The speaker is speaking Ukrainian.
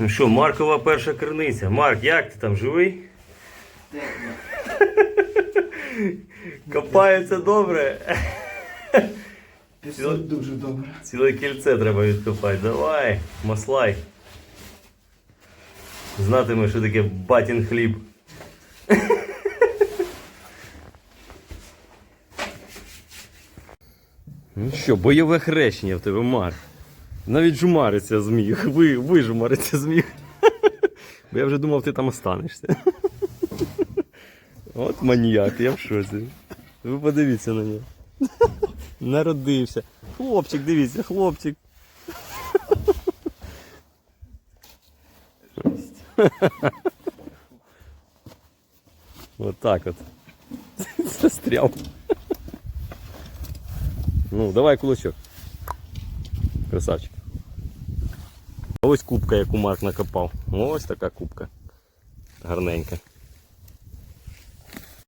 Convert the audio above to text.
Ну що, Маркова перша криниця. Марк, як ти там живий? Копається добре. Пісок дуже добре. Ціле кільце треба відкопати. Давай, маслай. Знатиме, що таке батін хліб. Ну що, бойове хрещення в тебе, Марк. Навіть жумариться зміг. Ви, вижумариться зміг. Бо я вже думав, ти там останешся. От маніяк, я в шоці. Ви подивіться на нього. Народився. Хлопчик, дивіться, хлопчик. От так от. Застряв. Ну, давай кулачок. Красавчик. Ось кубка, яку Марк накопав. Ось така кубка. Гарненька.